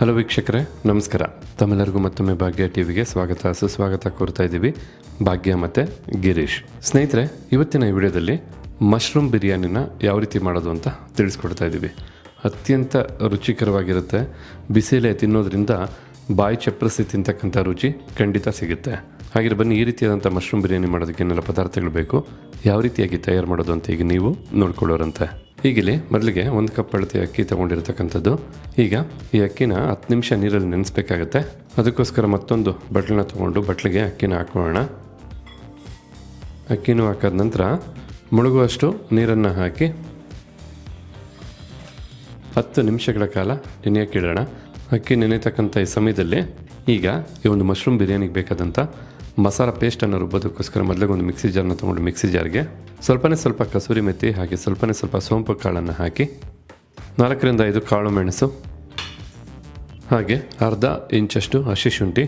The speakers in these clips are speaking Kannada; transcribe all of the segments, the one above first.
ಹಲೋ ವೀಕ್ಷಕರೇ, ನಮಸ್ಕಾರ. ತಮ್ಮೆಲ್ಲರಿಗೂ ಮತ್ತೊಮ್ಮೆ ಭಾಗ್ಯ ಟಿವಿಗೆ ಸ್ವಾಗತ. ಸುಸ್ವಾಗತ ಕೋರ್ತಾ ಇದ್ದೀವಿ ಭಾಗ್ಯ ಮತ್ತು ಗಿರೀಶ್. ಸ್ನೇಹಿತರೆ, ಇವತ್ತಿನ ಈ ವಿಡಿಯೋದಲ್ಲಿ ಮಶ್ರೂಮ್ ಬಿರಿಯಾನಿನ ಯಾವ ರೀತಿ ಮಾಡೋದು ಅಂತ ತಿಳಿಸ್ಕೊಡ್ತಾ ಇದ್ದೀವಿ. ಅತ್ಯಂತ ರುಚಿಕರವಾಗಿರುತ್ತೆ. ಬಿಸಿಲೇ ತಿನ್ನೋದ್ರಿಂದ ಬಾಯಿ ಚಪ್ಪರಿಸಿ ತಿಂತಕ್ಕಂಥ ರುಚಿ ಖಂಡಿತ ಸಿಗುತ್ತೆ. ಹಾಗೆ ಬನ್ನಿ, ಈ ರೀತಿಯಾದಂಥ ಮಶ್ರೂಮ್ ಬಿರಿಯಾನಿ ಮಾಡೋದಕ್ಕೆ ಏನೆಲ್ಲ ಪದಾರ್ಥಗಳು ಬೇಕು, ಯಾವ ರೀತಿಯಾಗಿ ತಯಾರು ಮಾಡೋದು ಅಂತ ಈಗ ನೀವು ನೋಡ್ಕೊಳ್ಳೋರಂತೆ. ಈಗಿಲ್ಲಿ ಮೊದಲಿಗೆ ಒಂದು ಕಪ್ ಅಳತೆ ಅಕ್ಕಿ ತೊಗೊಂಡಿರ್ತಕ್ಕಂಥದ್ದು. ಈಗ ಈ ಅಕ್ಕಿನ ಹತ್ತು ನಿಮಿಷ ನೀರಲ್ಲಿ ನೆನೆಸ್ಬೇಕಾಗತ್ತೆ. ಅದಕ್ಕೋಸ್ಕರ ಮತ್ತೊಂದು ಬಟ್ಲನ್ನ ತೊಗೊಂಡು ಬಟ್ಲಿಗೆ ಅಕ್ಕಿನ ಹಾಕೊಳ್ಳೋಣ. ಅಕ್ಕಿನೂ ಹಾಕಾದ ನಂತರ ಮುಳುಗುವಷ್ಟು ನೀರನ್ನು ಹಾಕಿ ಹತ್ತು ನಿಮಿಷಗಳ ಕಾಲ ನೆನೆಯಕ್ಕಿಡೋಣ ಅಕ್ಕಿ ನೆನೆತಕ್ಕಂಥ ಈ ಸಮಯದಲ್ಲಿ ಈಗ ಈ ಒಂದು ಮಶ್ರೂಮ್ ಬಿರಿಯಾನಿಗೆ ಬೇಕಾದಂಥ ಮಸಾಲ ಪೇಸ್ಟನ್ನು ರುಬ್ಬೋದಕ್ಕೋಸ್ಕರ ಮೊದಲಿಗೆ ಒಂದು ಮಿಕ್ಸಿ ಜಾರ್ನ ತೊಗೊಂಡು ಮಿಕ್ಸಿ ಜಾರ್ಗೆ ಸ್ವಲ್ಪನೇ ಸ್ವಲ್ಪ ಕಸೂರಿ ಮೆತ್ತಿ ಹಾಗೆ ಸ್ವಲ್ಪನೇ ಸ್ವಲ್ಪ ಸೋಂಪು ಕಾಳನ್ನು ಹಾಕಿ ನಾಲ್ಕರಿಂದ ಐದು ಕಾಳು ಮೆಣಸು ಹಾಗೆ ಅರ್ಧ ಇಂಚಷ್ಟು ಹಸಿ ಶುಂಠಿ,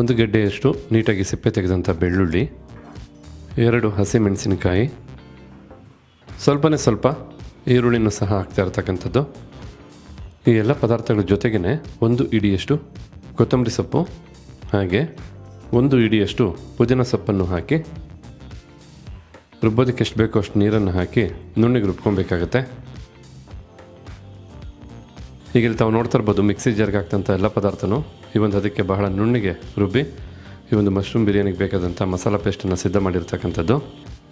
ಒಂದು ಗೆಡ್ಡೆಯಷ್ಟು ನೀಟಾಗಿ ಸಿಪ್ಪೆ ತೆಗೆದಂಥ ಬೆಳ್ಳುಳ್ಳಿ, ಎರಡು ಹಸಿ ಮೆಣಸಿನಕಾಯಿ, ಸ್ವಲ್ಪನೇ ಸ್ವಲ್ಪ ಈರುಳ್ಳಿನೂ ಸಹ ಹಾಕ್ತಾ ಇರ್ತಕ್ಕಂಥದ್ದು. ಈ ಎಲ್ಲ ಪದಾರ್ಥಗಳ ಜೊತೆಗೇ ಒಂದು ಇಡಿಯಷ್ಟು ಕೊತ್ತಂಬರಿ ಸೊಪ್ಪು ಹಾಗೆ ಒಂದು ಇಡಿಯಷ್ಟು ಪುದೀನ ಸೊಪ್ಪನ್ನು ಹಾಕಿ, ರುಬ್ಬೋದಕ್ಕೆ ಎಷ್ಟು ಬೇಕೋ ಅಷ್ಟು ನೀರನ್ನು ಹಾಕಿ ನುಣ್ಣಿಗೆ ರುಬ್ಕೊಬೇಕಾಗತ್ತೆ. ಈಗ ಇಲ್ಲಿ ತಾವು ನೋಡ್ತಾ ಇರ್ಬೋದು, ಮಿಕ್ಸಿ ಜಾರ್ಗೆ ಹಾಕ್ತಂಥ ಎಲ್ಲ ಪದಾರ್ಥನೂ ಈ ಒಂದು ಅದಕ್ಕೆ ಬಹಳ ನುಣ್ಣಗೆ ರುಬ್ಬಿ, ಈ ಒಂದು ಮಶ್ರೂಮ್ ಬಿರಿಯಾನಿಗೆ ಬೇಕಾದಂಥ ಮಸಾಲ ಪೇಸ್ಟನ್ನು ಸಿದ್ಧ ಮಾಡಿರ್ತಕ್ಕಂಥದ್ದು.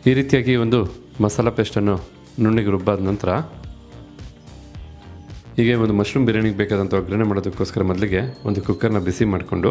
ಈ ರೀತಿಯಾಗಿ ಈ ಒಂದು ಮಸಾಲ ಪೇಸ್ಟನ್ನು ನುಣ್ಣಿಗೆ ರುಬ್ಬಾದ ನಂತರ ಹೀಗೆ ಒಂದು ಮಶ್ರೂಮ್ ಬಿರಿಯಾನಿಗೆ ಬೇಕಾದಂಥ ಒಗ್ಗರಣೆ ಮಾಡೋದಕ್ಕೋಸ್ಕರ ಮೊದಲಿಗೆ ಒಂದು ಕುಕ್ಕರ್ನ ಬಿಸಿ ಮಾಡಿಕೊಂಡು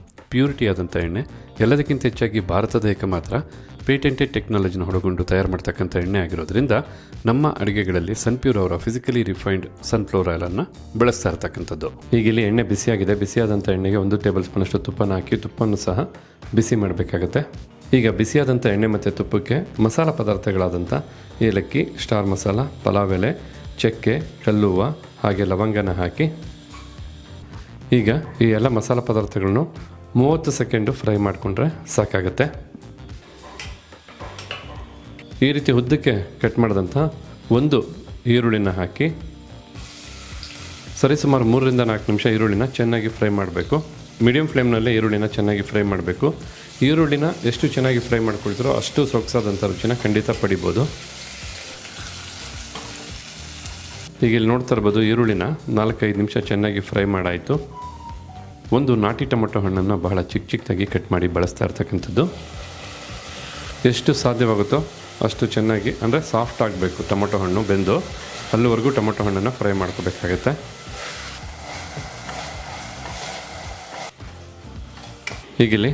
ಪ್ಯೂರಿಟಿ ಆದಂಥ ಎಣ್ಣೆ. ಎಲ್ಲದಕ್ಕಿಂತ ಹೆಚ್ಚಾಗಿ ಭಾರತದ ಏಕಮಾತ್ರ ಪೇಟೆಂಟೆಡ್ ಟೆಕ್ನಾಲಜಿನ ಹೊಡಗೊಂಡು ತಯಾರು ಮಾಡ್ತಕ್ಕಂಥ ಎಣ್ಣೆ ಆಗಿರೋದ್ರಿಂದ ನಮ್ಮ ಅಡುಗೆಗಳಲ್ಲಿ ಸನ್ಪ್ಯೂರ್ ಅವರ ಫಿಸಿಕಲಿ ರಿಫೈನ್ಡ್ ಸನ್ಫ್ಲವರ್ ಆಯಿಲನ್ನು ಬಳಸ್ತಾ ಇರ್ತಕ್ಕಂಥದ್ದು. ಈಗ ಇಲ್ಲಿ ಎಣ್ಣೆ ಬಿಸಿಯಾಗಿದೆ. ಬಿಸಿಯಾದಂಥ ಎಣ್ಣೆಗೆ ಒಂದು ಟೇಬಲ್ ಸ್ಪೂನಷ್ಟು ತುಪ್ಪನ ಹಾಕಿ ತುಪ್ಪನ್ನು ಸಹ ಬಿಸಿ ಮಾಡಬೇಕಾಗತ್ತೆ. ಈಗ ಬಿಸಿಯಾದಂಥ ಎಣ್ಣೆ ಮತ್ತು ತುಪ್ಪಕ್ಕೆ ಮಸಾಲ ಪದಾರ್ಥಗಳಾದಂಥ ಏಲಕ್ಕಿ ಸ್ಟಾರ್ ಮಸಾಲ, ಪಲಾವ್ ಎಲೆ, ಚಕ್ಕೆ, ಕಲ್ಲುವ ಹಾಗೆ ಲವಂಗನ ಹಾಕಿ ಈಗ ಈ ಎಲ್ಲ ಮಸಾಲ ಪದಾರ್ಥಗಳನ್ನು ಮೂವತ್ತು ಸೆಕೆಂಡು ಫ್ರೈ ಮಾಡಿಕೊಂಡ್ರೆ ಸಾಕಾಗುತ್ತೆ. ಈ ರೀತಿ ಉದ್ದಕ್ಕೆ ಕಟ್ ಮಾಡಿದಂಥ ಒಂದು ಈರುಳ್ಳಿನ ಹಾಕಿ ಸರಿಸುಮಾರು ಮೂರರಿಂದ ನಾಲ್ಕು ನಿಮಿಷ ಈರುಳ್ಳಿನ ಚೆನ್ನಾಗಿ ಫ್ರೈ ಮಾಡಬೇಕು. ಮೀಡಿಯಂ ಫ್ಲೇಮ್ನಲ್ಲೇ ಈರುಳ್ಳಿನ ಚೆನ್ನಾಗಿ ಫ್ರೈ ಮಾಡಬೇಕು. ಈರುಳ್ಳಿನ ಎಷ್ಟು ಚೆನ್ನಾಗಿ ಫ್ರೈ ಮಾಡ್ಕೊಳ್ತಿರೋ ಅಷ್ಟು ಸೊಗಸಾದಂಥ ರುಚಿನ ಖಂಡಿತ ಪಡಿಬೋದು. ಈಗ ಇಲ್ಲಿ ನೋಡ್ತಾ ಇರ್ಬೋದು, ಈರುಳ್ಳಿನ ನಾಲ್ಕೈದು ನಿಮಿಷ ಚೆನ್ನಾಗಿ ಫ್ರೈ ಮಾಡಾಯಿತು. ಒಂದು ನಾಟಿ ಟೊಮೊಟೊ ಹಣ್ಣನ್ನು ಬಹಳ ಚಿಕ್ಕ ಚಿಕ್ಕದಾಗಿ ಕಟ್ ಮಾಡಿ ಬಳಸ್ತಾ ಇರ್ತಕ್ಕಂಥದ್ದು. ಎಷ್ಟು ಸಾಧ್ಯವಾಗುತ್ತೋ ಅಷ್ಟು ಚೆನ್ನಾಗಿ, ಅಂದರೆ ಸಾಫ್ಟ್ ಆಗಬೇಕು ಟೊಮೊಟೊ ಹಣ್ಣು ಬೆಂದು. ಅಲ್ಲಿವರೆಗೂ ಟೊಮೊಟೊ ಹಣ್ಣನ್ನು ಫ್ರೈ ಮಾಡ್ಕೋಬೇಕಾಗತ್ತೆ. ಹೀಗಿಲ್ಲಿ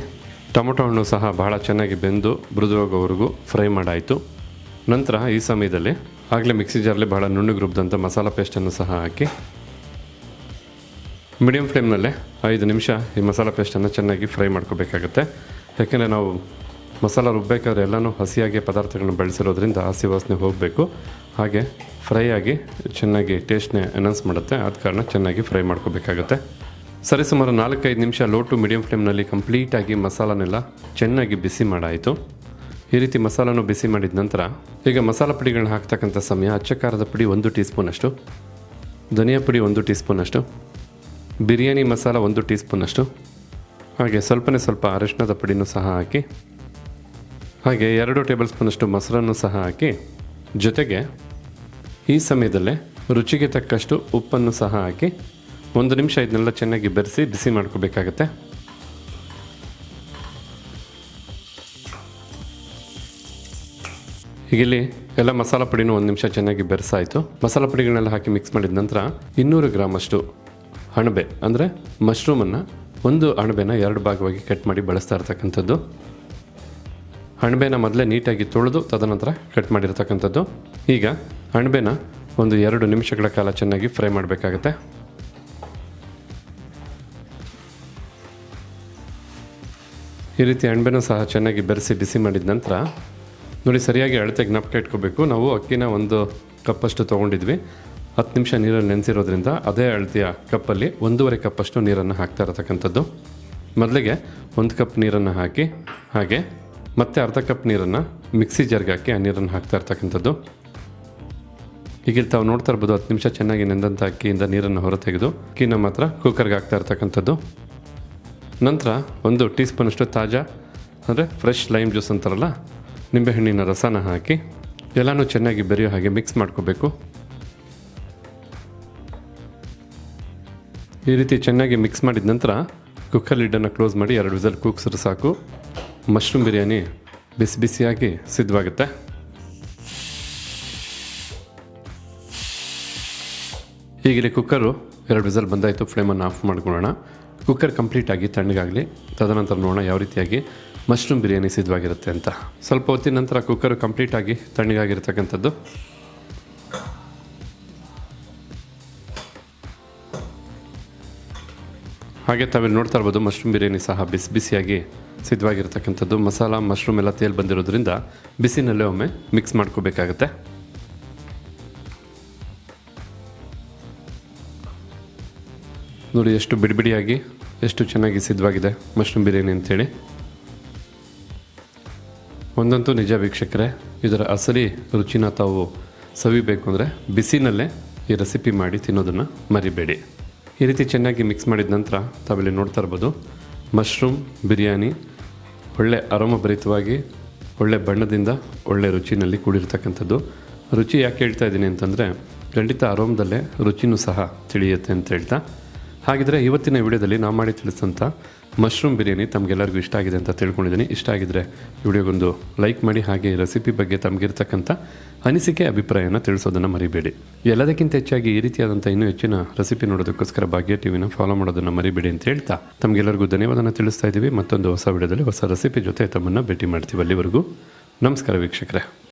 ಟೊಮೊಟೊ ಹಣ್ಣು ಸಹ ಬಹಳ ಚೆನ್ನಾಗಿ ಬೆಂದು ಮೃದುವಾಗೋವರೆಗೂ ಫ್ರೈ ಮಾಡಾಯಿತು. ನಂತರ ಈ ಸಮಯದಲ್ಲಿ ಆಗಲೇ ಮಿಕ್ಸಿ ಜಾರ್ಲಿ ಬಹಳ ನುಣ್ಣಗೆ ರುಬ್ಬಿದಂಥ ಮಸಾಲ ಪೇಸ್ಟನ್ನು ಸಹ ಹಾಕಿ ಮೀಡಿಯಂ ಫ್ಲೇಮ್ನಲ್ಲೇ ಐದು ನಿಮಿಷ ಈ ಮಸಾಲ ಪೇಸ್ಟನ್ನು ಚೆನ್ನಾಗಿ ಫ್ರೈ ಮಾಡ್ಕೋಬೇಕಾಗತ್ತೆ. ಯಾಕೆಂದರೆ ನಾವು ಮಸಾಲ ರುಬ್ಬೇಕಾದ್ರೆ ಎಲ್ಲನೂ ಹಸಿಯಾಗಿ ಪದಾರ್ಥಗಳನ್ನು ಬಳಸಿರೋದ್ರಿಂದ ಹಸಿ ವಾಸನೆ ಹೋಗಬೇಕು. ಹಾಗೆ ಫ್ರೈ ಆಗಿ ಚೆನ್ನಾಗಿ ಟೇಸ್ಟ್ನೇ ಎನೌನ್ಸ್ ಮಾಡುತ್ತೆ. ಆದ ಕಾರಣ ಚೆನ್ನಾಗಿ ಫ್ರೈ ಮಾಡ್ಕೋಬೇಕಾಗತ್ತೆ. ಸರಿಸುಮಾರು ನಾಲ್ಕೈದು ನಿಮಿಷ ಲೋ ಟು ಮೀಡಿಯಂ ಫ್ಲೇಮ್ನಲ್ಲಿ ಕಂಪ್ಲೀಟಾಗಿ ಮಸಾಲನೆಲ್ಲ ಚೆನ್ನಾಗಿ ಬಿಸಿ ಮಾಡಾಯಿತು. ಈ ರೀತಿ ಮಸಾಲನೂ ಬಿಸಿ ಮಾಡಿದ ನಂತರ ಈಗ ಮಸಾಲ ಪುಡಿಗಳನ್ನ ಹಾಕ್ತಕ್ಕಂಥ ಸಮಯ ಅಚ್ಚ ಖಾರದ ಪುಡಿ ಒಂದು ಟೀ ಸ್ಪೂನಷ್ಟು ಧನಿಯಾ ಪುಡಿ ಒಂದು ಟೀ ಸ್ಪೂನಷ್ಟು ಬಿರಿಯಾನಿ ಮಸಾಲ ಒಂದು ಟೀ ಸ್ಪೂನಷ್ಟು ಹಾಗೆ ಸ್ವಲ್ಪನೇ ಸ್ವಲ್ಪ ಅರಿಶಿಣದ ಪುಡಿನೂ ಸಹ ಹಾಕಿ, ಹಾಗೆ ಎರಡು ಟೇಬಲ್ ಸ್ಪೂನಷ್ಟು ಮೊಸರನ್ನು ಸಹ ಹಾಕಿ, ಜೊತೆಗೆ ಈ ಸಮಯದಲ್ಲೇ ರುಚಿಗೆ ತಕ್ಕಷ್ಟು ಉಪ್ಪನ್ನು ಸಹ ಹಾಕಿ ಒಂದು ನಿಮಿಷ ಇದನ್ನೆಲ್ಲ ಚೆನ್ನಾಗಿ ಬೆರೆಸಿ ಬಿಸಿ ಮಾಡ್ಕೋಬೇಕಾಗತ್ತೆ. ಇಲ್ಲಿ ಎಲ್ಲ ಮಸಾಲ ಪುಡಿನೂ ಒಂದು ನಿಮಿಷ ಚೆನ್ನಾಗಿ ಬೆರೆಸಾಯಿತು. ಮಸಾಲ ಪುಡಿಗಳನ್ನೆಲ್ಲ ಹಾಕಿ ಮಿಕ್ಸ್ ಮಾಡಿದ ನಂತರ ಇನ್ನೂರು ಗ್ರಾಮಷ್ಟು ಅಣಬೆ, ಅಂದರೆ ಮಶ್ರೂಮನ್ನು ಒಂದು ಅಣಬೆನ ಎರಡು ಭಾಗವಾಗಿ ಕಟ್ ಮಾಡಿ ಬಳಸ್ತಾ ಇರ್ತಕ್ಕಂಥದ್ದು. ಅಣಬೆನ ಮೊದಲೇ ನೀಟಾಗಿ ತೊಳೆದು ತದನಂತರ ಕಟ್ ಮಾಡಿರ್ತಕ್ಕಂಥದ್ದು. ಈಗ ಅಣಬೆನ ಒಂದು ಎರಡು ನಿಮಿಷಗಳ ಕಾಲ ಚೆನ್ನಾಗಿ ಫ್ರೈ ಮಾಡಬೇಕಾಗತ್ತೆ. ಈ ರೀತಿ ಅಣಬೆನೂ ಸಹ ಚೆನ್ನಾಗಿ ಬೆರೆಸಿ ಬಿಸಿ ಮಾಡಿದ ನಂತರ, ನೋಡಿ ಸರಿಯಾಗಿ ಅಳತೆ ಜ್ಞಾಪಕ ಇಟ್ಕೋಬೇಕು. ನಾವು ಅಕ್ಕಿನ ಒಂದು ಕಪ್ಪಷ್ಟು ತೊಗೊಂಡಿದ್ವಿ. ಹತ್ತು ನಿಮಿಷ ನೀರಲ್ಲಿ ನೆನೆಸಿರೋದ್ರಿಂದ ಅದೇ ಅಳತೆಯ ಕಪ್ಪಲ್ಲಿ ಒಂದೂವರೆ ಕಪ್ಪಷ್ಟು ನೀರನ್ನು ಹಾಕ್ತಾ ಇರತಕ್ಕಂಥದ್ದು. ಮೊದಲಿಗೆ ಒಂದು ಕಪ್ ನೀರನ್ನು ಹಾಕಿ, ಹಾಗೆ ಮತ್ತೆ ಅರ್ಧ ಕಪ್ ನೀರನ್ನು ಮಿಕ್ಸಿ ಜರ್ಗೆ ಹಾಕಿ ಆ ನೀರನ್ನು ಹಾಕ್ತಾ ಇರ್ತಕ್ಕಂಥದ್ದು. ಈಗ ತಾವು ನೋಡ್ತಾ ಇರ್ಬೋದು ಹತ್ತು ನಿಮಿಷ ಚೆನ್ನಾಗಿ ನೆಂದಂಥ ಅಕ್ಕಿಯಿಂದ ನೀರನ್ನು ಹೊರತೆಗೆದು ಅಕ್ಕಿನ ಮಾತ್ರ ಕುಕ್ಕರ್ಗೆ ಹಾಕ್ತಾ ಇರ್ತಕ್ಕಂಥದ್ದು. ನಂತರ ಒಂದು ಟೀ ಸ್ಪೂನಷ್ಟು ತಾಜಾ, ಅಂದರೆ ಫ್ರೆಶ್ ಲೈಮ್ ಜ್ಯೂಸ್ ಅಂತಾರಲ್ಲ, ನಿಂಬೆಹಣ್ಣಿನ ರಸನ ಹಾಕಿ ಎಲ್ಲನೂ ಚೆನ್ನಾಗಿ ಬೆರೆಯೋ ಹಾಗೆ ಮಿಕ್ಸ್ ಮಾಡ್ಕೋಬೇಕು. ಈ ರೀತಿ ಚೆನ್ನಾಗಿ ಮಿಕ್ಸ್ ಮಾಡಿದ ನಂತರ ಕುಕ್ಕರ್ ಲಿಡ್ಡನ್ನು ಕ್ಲೋಸ್ ಮಾಡಿ ಎರಡು ವಿಸಲ್ ಕೂಗ್ಸಿದ್ರೆ ಸಾಕು. ಮಶ್ರೂಮ್ ಬಿರಿಯಾನಿ ಬಿಸಿ ಬಿಸಿಯಾಗಿ ಸಿದ್ಧವಾಗುತ್ತೆ. ಈಗಲೇ ಕುಕ್ಕರು ಎರಡು ವಿಸಲ್ ಬಂದಾಯಿತು ಫ್ಲೇಮನ್ನು ಆಫ್ ಮಾಡ್ಕೊಳ್ಳೋಣ. ಕುಕ್ಕರ್ ಕಂಪ್ಲೀಟಾಗಿ ತಣ್ಣಗಾಗಲಿ. ತದನಂತರ ನೋಡೋಣ ಯಾವ ರೀತಿಯಾಗಿ ಮಶ್ರೂಮ್ ಬಿರಿಯಾನಿ ಸಿದ್ಧವಾಗಿರುತ್ತೆ ಅಂತ. ಸ್ವಲ್ಪ ಹೊತ್ತಿನ ನಂತರ ಕುಕ್ಕರು ಕಂಪ್ಲೀಟಾಗಿ ತಣ್ಣಗಾಗಿರ್ತಕ್ಕಂಥದ್ದು. ಹಾಗೆ ತಾವೇ ನೋಡ್ತಾ ಇರ್ಬೋದು ಮಶ್ರೂಮ್ ಬಿರಿಯಾನಿ ಸಹ ಬಿಸಿ, ಬಿಸಿಯಾಗಿ ಸಿದ್ಧವಾಗಿರ್ತಕ್ಕಂಥದ್ದು. ಮಸಾಲ ಮಶ್ರೂಮ್ ಎಲ್ಲ ತೇಲ್ ಬಂದಿರೋದ್ರಿಂದ ಬಿಸಿನಲ್ಲೇ ಒಮ್ಮೆ ಮಿಕ್ಸ್ ಮಾಡ್ಕೋಬೇಕಾಗತ್ತೆ. ನೋಡಿ ಎಷ್ಟು ಬಿಡಿಬಿಡಿಯಾಗಿ, ಎಷ್ಟು ಚೆನ್ನಾಗಿ ಸಿದ್ಧವಾಗಿದೆ ಮಶ್ರೂಮ್ ಬಿರಿಯಾನಿ ಅಂತೇಳಿ. ಒಂದಂತೂ ನಿಜ ವೀಕ್ಷಕರೇ, ಇದರ ಅಸಲಿ ರುಚಿನ ತಾವು ಸವಿಬೇಕು ಅಂದರೆ ಬಿಸಿನಲ್ಲೇ ಈ ರೆಸಿಪಿ ಮಾಡಿ ತಿನ್ನೋದನ್ನು ಮರಿಬೇಡಿ. ಈ ರೀತಿ ಚೆನ್ನಾಗಿ ಮಿಕ್ಸ್ ಮಾಡಿದ ನಂತರ ತಾವಿಲ್ಲಿ ನೋಡ್ತಾ ಇರ್ಬೋದು ಮಶ್ರೂಮ್ ಬಿರಿಯಾನಿ ಒಳ್ಳೆ ಅರೋಮಭರಿತವಾಗಿ ಒಳ್ಳೆ ಬಣ್ಣದಿಂದ ಒಳ್ಳೆ ರುಚಿನಲ್ಲಿ ಕೂಡಿರ್ತಕ್ಕಂಥದ್ದು. ರುಚಿ ಯಾಕೆ ಹೇಳ್ತಾ ಇದ್ದೀನಿ ಅಂತಂದರೆ, ಖಂಡಿತ ಅರೋಮದಲ್ಲೇ ರುಚಿನೂ ಸಹ ತಿಳಿಯುತ್ತೆ ಅಂತ ಹೇಳ್ತಾ. ಹಾಗಿದ್ರೆ ಇವತ್ತಿನ ವಿಡಿಯೋದಲ್ಲಿ ನಾವು ಮಾಡಿ ತಿಳಿಸಂಥ ಮಶ್ರೂಮ್ ಬಿರಿಯಾನಿ ತಮಗೆಲ್ಲರಿಗೂ ಇಷ್ಟ ಆಗಿದೆ ಅಂತ ತಿಳ್ಕೊಂಡಿದ್ದೀನಿ. ಇಷ್ಟ ಆಗಿದ್ರೆ ವಿಡಿಯೋಗೊಂದು ಲೈಕ್ ಮಾಡಿ, ಹಾಗೆ ರೆಸಿಪಿ ಬಗ್ಗೆ ತಮಗಿರ್ತಕ್ಕಂಥ ಅನಿಸಿಕೆ, ಅಭಿಪ್ರಾಯನ ತಿಳಿಸೋದನ್ನು ಮರಿಬೇಡಿ. ಎಲ್ಲದಕ್ಕಿಂತ ಹೆಚ್ಚಾಗಿ ಈ ರೀತಿಯಾದಂಥ ಇನ್ನೂ ಹೆಚ್ಚಿನ ರೆಸಿಪಿ ನೋಡೋದಕ್ಕೋಸ್ಕರ ಭಾಗ್ಯ ಟಿವಿನ ಫಾಲೋ ಮಾಡೋದನ್ನು ಮರಿಬೇಡಿ ಅಂತ ಹೇಳ್ತಾ ತಮಗೆಲ್ಲರಿಗೂ ಧನ್ಯವಾದನ ತಿಳಿಸ್ತಾ ಇದ್ದೀವಿ. ಮತ್ತೊಂದು ಹೊಸ ವಿಡಿಯೋದಲ್ಲಿ ಹೊಸ ರೆಸಿಪಿ ಜೊತೆ ತಮ್ಮನ್ನು ಭೇಟಿ ಮಾಡ್ತೀವಿ ಅಲ್ಲಿವರೆಗೂ. ನಮಸ್ಕಾರ ವೀಕ್ಷಕರೇ.